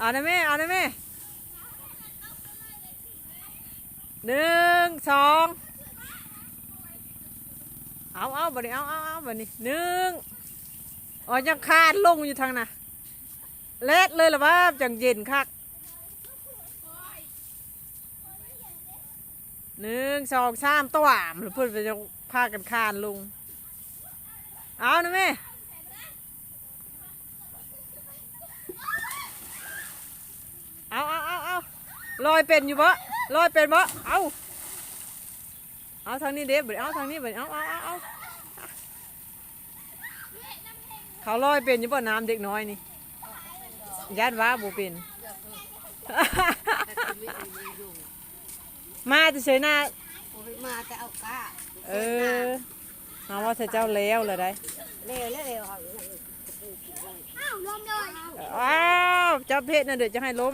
เอาได้ไหมเอาได้ไหมหนึ่งสองเอาเอาบัดนี้เอาเอาเอาบัดนี้หนึ่งอ๋อยังคาดลงอยู่ทางน่ะเล็ดเลยหรือวะจังเย็นคักหนึ่งสองสามตัวอ่มหรือเพื่อนไปจะพากันคานลง เอานะแม่ เอาเอาเอาเอา ลอยเป็นอยู่บ่ลอยเป็นบ่เอาเอาทางนี้เด็บเอาทางนี้เบิดเอาเอาเอาเอาเขาลอยเป็นอยู่บ่น้ำเด็กน้อยนี่ยัดว่าบ่เป็นมาจะเฉยหน้าโอ้ยมาแต่เอาก้าเออเอาว่าถ้าเจ้าแล้วเลยได้เร็วเร็วเร็วอ้าวลมเลยอ้าวเจ้าเพชรน่ะเดี๋ยวจะให้ล้ม